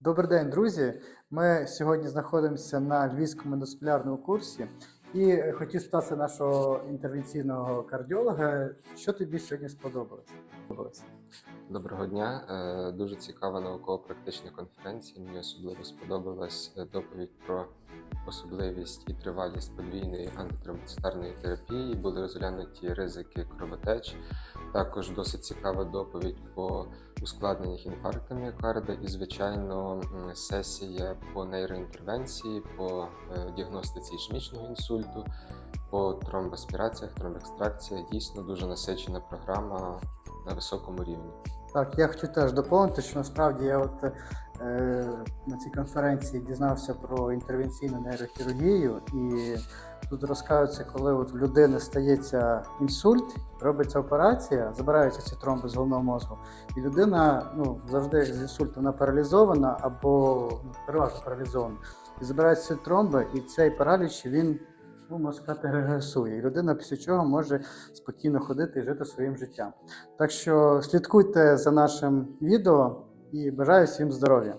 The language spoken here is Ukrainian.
Добрий день, друзі. Ми сьогодні знаходимося на львівському ендосполярному курсі і хотів спитати нашого інтервенційного кардіолога, що тобі сьогодні? Сподобалось? Доброго дня. Е, Дуже цікава науково-практична конференція. Мені особливо сподобалась е, доповідь про особливість і тривалість подвійної антитромбоцитарної терапії. Були розглянуті ризики кровотеч. Також досить цікава доповідь по ускладненнях інфаркту міокарда і, звичайно, сесія по нейроінтервенції, по е, діагностиці ішемічного інсульту, по тромбоспіраціях, тромбекстракціях. Дійсно дуже насичена програма на високому рівні. Так, я хотів теж доповнити, що насправді я от е, на цій конференції дізнався про інтервенційну нейрохірургію, і тут розказується, коли от в людини стається інсульт, робиться операція, забираються ці тромби з головного мозку, і людина ну, завжди з інсультом вона паралізована або ну, переважно паралізована. І забираються ці тромби, і цей параліч він. Можна сказати, регресує. І людина після чого може спокійно ходити і жити своїм життям. Так що слідкуйте за нашим відео і бажаю всім здоров'я.